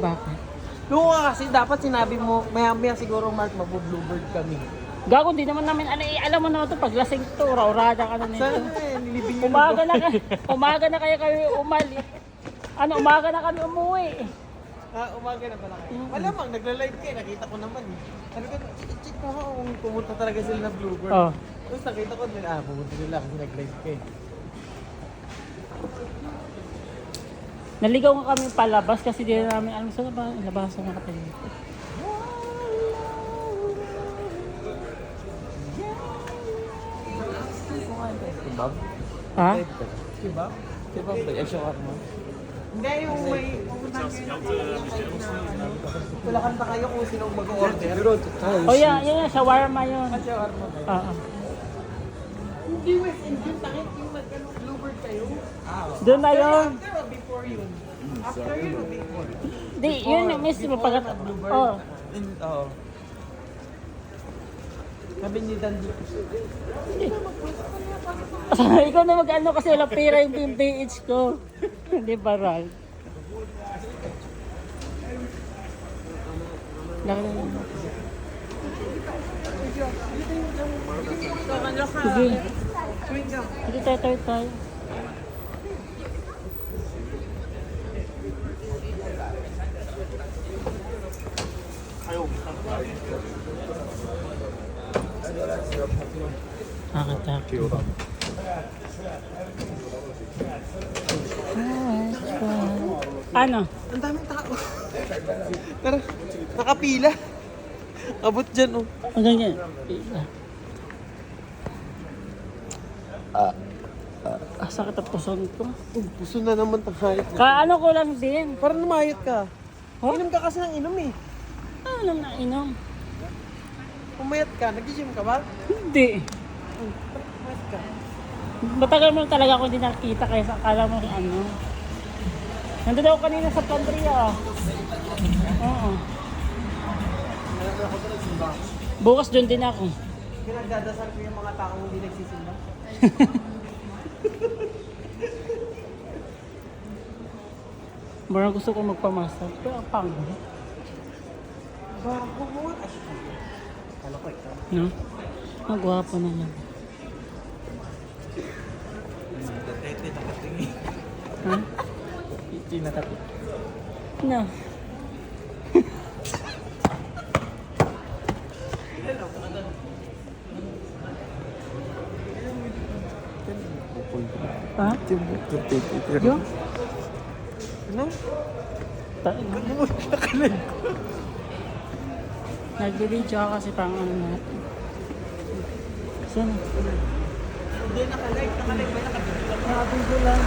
Bakit? Yung nga kasi dapat sinabi mo, maya maya siguro Mark, mag-bluebird kami. Gago, di naman namin, ano, eh, alam mo naman to pag lasing to, ura-urada ka na nito. Sana eh, nilibing yun. Umaga na, kayo- umaga na kaya kayo umali. Ano, umaga na kami umuwi. Ah, umaga na pala kayo. Malamang, nagla-live kayo, nakita ko naman. eh. Sabi ko, check mo nga kung pumunta talaga sila na bluebird. Oh. Tapos nakita ko din, ah, pumunta sila kasi nag-live kayo. Naligaw nga kami palabas kasi di na namin alam sa labas, labas ng kapatid. Kebab? Ha? Kebab? Kebab ba? Eh, shawarma? Hindi, yung may Wala kanta kayo kung sino mag-order. Oh, yan, yan, yan, shawarma yun. Ah, shawarma? Oo. Hindi, wait, hindi yung tangit yung nag-ano, bluebird kayo. Doon na yun. After or before yun? After yun or before? Di, yun yung mismo pag... Oh. Oo. Sabi ni Dandy. Ikaw na mag-ano kasi wala pera yung PH ko. Hindi ba, Ral? Sige. Sige, tayo, tayo, tayo. Nakataki. Ano? Ang daming tao. Tara, nakapila. Abot dyan, oh. Ang ganyan. Ah, sakit ang puson ko. Oh, puso na naman tanghayat na. Kaano ko lang din. Parang namayat ka. Huh? Inom ka kasi ng inom eh. Ano na inom? Pumayat ka, nag-gym ka ba? Hindi. Pumayat ka. Matagal mo talaga ako hindi nakita kaya sa akala mo ano. Nandun ako kanina sa pantry ah. Oo. Bukas doon din ako. Pinagdadasal ko yung mga taong hindi nagsisimba. Parang gusto ko magpamassage. Pero ang pangit. Bago mo. Ay, Kala ko ikaw. No? Ang gwapo naman. Tete, nakatingin. Ha? Iti nakatingin. No. Ha? Yo? Ano? Ta- Ano mo nakalag? Nag-video ako kasi pang ano natin. Saan? Hindi nakalag. Nakalag ba nakabigla? Nakabigyo lang.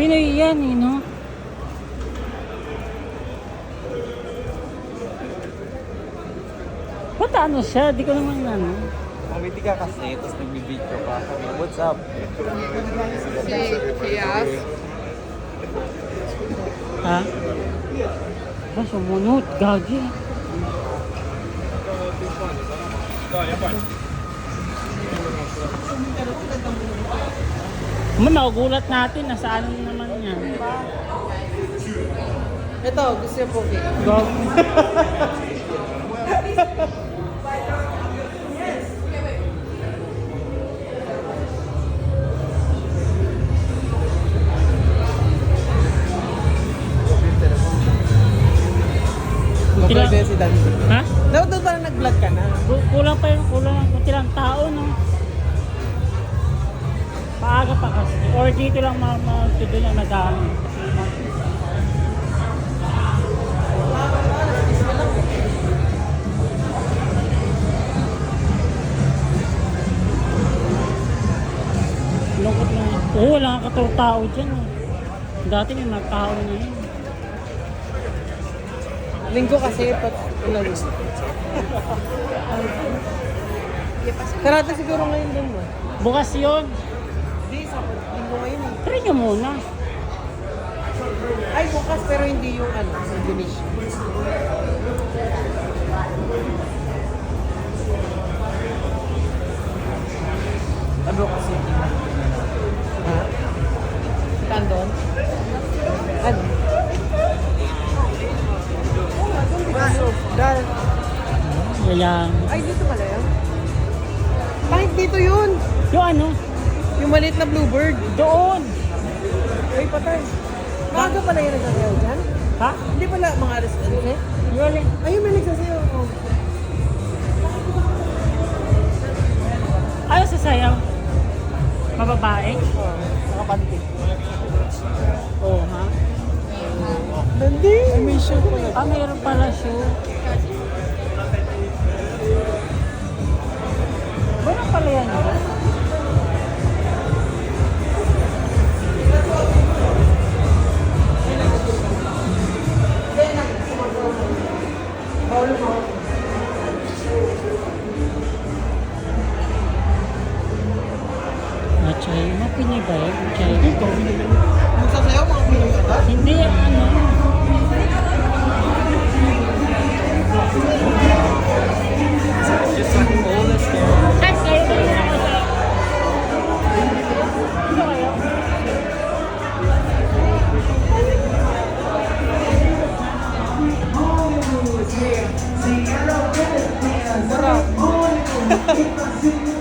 Pinoy yan eh, no? Ba't ano siya? Di ko naman ano. Mamiti ka kasi, tapos nagbibideo ka. What's up? She asked, Ha? Ba, sumunod. Gagi. Man, nagugulat natin. Nasa ano naman yan. Ito, gusto niyo po. Gagi. Or dito lang mga mga doon lang nag-ano. Lungkot na. Oo, wala nga katong tao dyan. Eh. Dati may mga tao na yun. Linggo kasi, pat ulan. Sarado siguro ngayon dun mo. Bukas yun nyo muna. Ay, bukas pero hindi yung ano, sa Indonesia. Ano kasi hindi na Ha? Tandon? Ano? Dahil... Yalang. Ay, dito pala yun? Bakit dito yun? Yung ano? Yung maliit na bluebird. Doon. Ay, patay. Maaga pala yung nagsasayaw dyan? Ha? Hindi pala mga alas ano eh? Yun, Ayun, may nagsasayaw. Oh. ano sasayaw? Mababae? Oh, nakapantik. Oo, ha? Nandi! Ay, may show pala. Ah, mayroon pala show. Wala pala yan. すいません。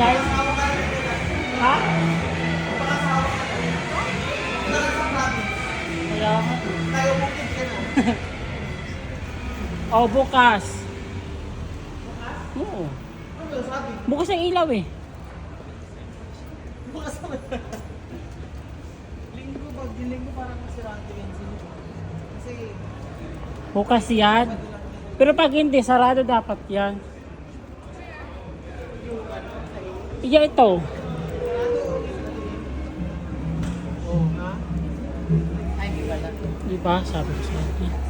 Yun. Ha? Kaya. Oh, bukas. Oo. Ano sabi? Bukas ang ilaw eh. Bukas na. Linggo ba? Linggo parang masirante yan sila. Kasi Bukas yan. Pero pag hindi, sarado dapat yan. Iya ito. Di ba? Sabi ko sa akin.